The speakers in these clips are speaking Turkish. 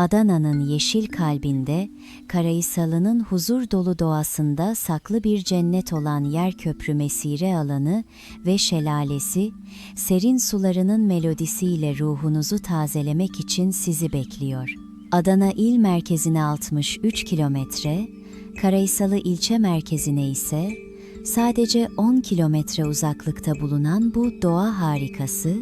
Adana'nın yeşil kalbinde, Karahisalı'nın huzur dolu doğasında saklı bir cennet olan Yerköprü Mesire alanı ve şelalesi, serin sularının melodisiyle ruhunuzu tazelemek için sizi bekliyor. Adana il merkezine 63 kilometre, Karahisalı ilçe merkezine ise sadece 10 kilometre uzaklıkta bulunan bu doğa harikası,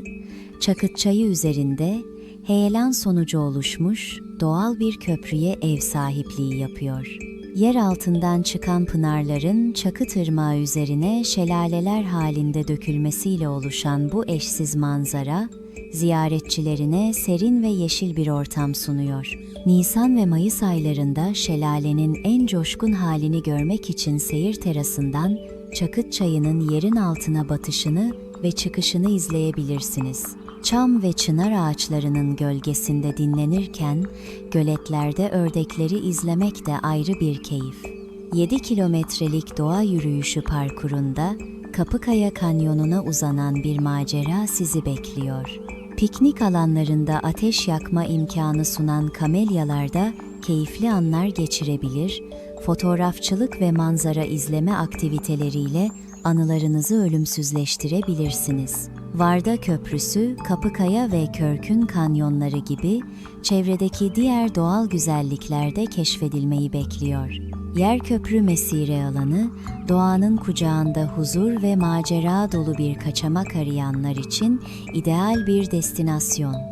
Çakıtçayı üzerinde heyelan sonucu oluşmuş doğal bir köprüye ev sahipliği yapıyor. Yer altından çıkan pınarların Çakıt Irmağı üzerine şelaleler halinde dökülmesiyle oluşan bu eşsiz manzara, ziyaretçilerine serin ve yeşil bir ortam sunuyor. Nisan ve Mayıs aylarında şelalenin en coşkun halini görmek için seyir terasından Çakıt Çayı'nın yerin altına batışını ve çıkışını izleyebilirsiniz. Çam ve çınar ağaçlarının gölgesinde dinlenirken göletlerde ördekleri izlemek de ayrı bir keyif. 7 kilometrelik doğa yürüyüşü parkurunda Kapıkaya Kanyonu'na uzanan bir macera sizi bekliyor. Piknik alanlarında ateş yakma imkanı sunan kamelyalarda keyifli anlar geçirebilir, fotoğrafçılık ve manzara izleme aktiviteleriyle anılarınızı ölümsüzleştirebilirsiniz. Varda Köprüsü, Kapıkaya ve Körkün kanyonları gibi çevredeki diğer doğal güzellikler de keşfedilmeyi bekliyor. Yerköprü Mesire alanı, doğanın kucağında huzur ve macera dolu bir kaçamak arayanlar için ideal bir destinasyon.